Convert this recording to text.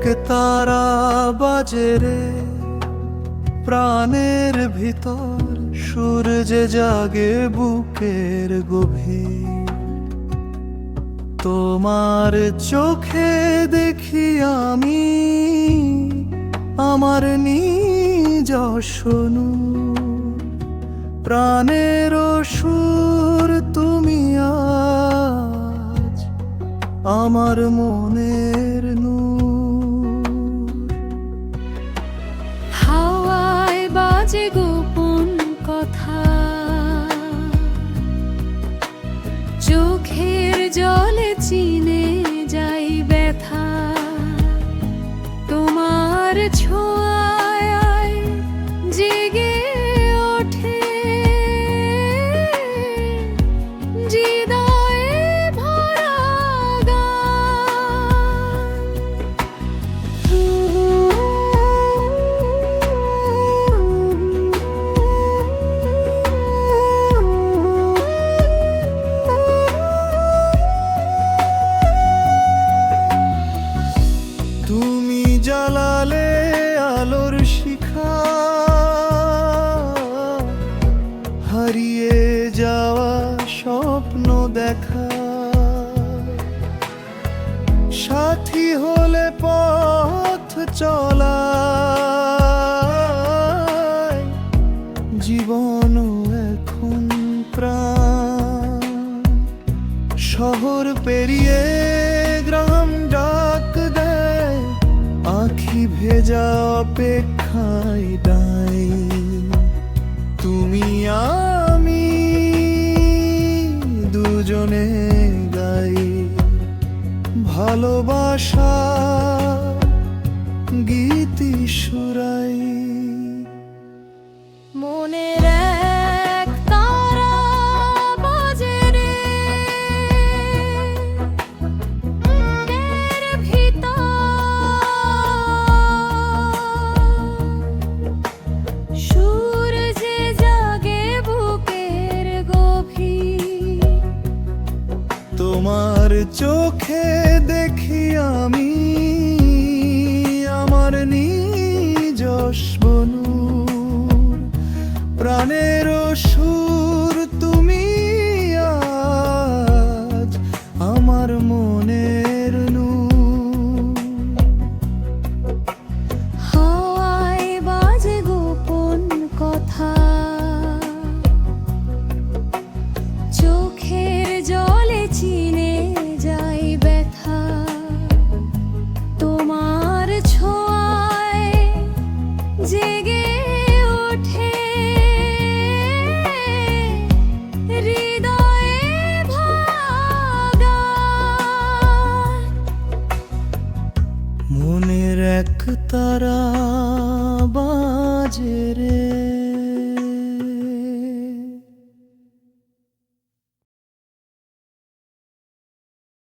এক তারা বাজে রে। প্রাণের ভিতর সূর্য জাগে বুকের গভীর। তোমার চোখে দেখি আমি আমার নিজস্বনু প্রাণের সুর তুমি আজ আমার মনের নূর। বাজে গোপন কথা। চোখের জলে চিনে যাই ব্যথা। তোমার ছোঁয়ায় তুমি জ্বালালে আলোর শিখা, হারিয়ে যাওয়া স্বপ্ন দেখা। সাথী হলে পথ চলা, জীবন এখন প্রাণ। শহর পেরিয়ে ভেজা অপেক্ষায় ডাই তুমি আমি দুজনে গাই। ভালোবাসা গীতি সুরাই তোমার চোখে দেখি আমি আমার নিজস্বনু প্রাণের এক তারা বাজে রে।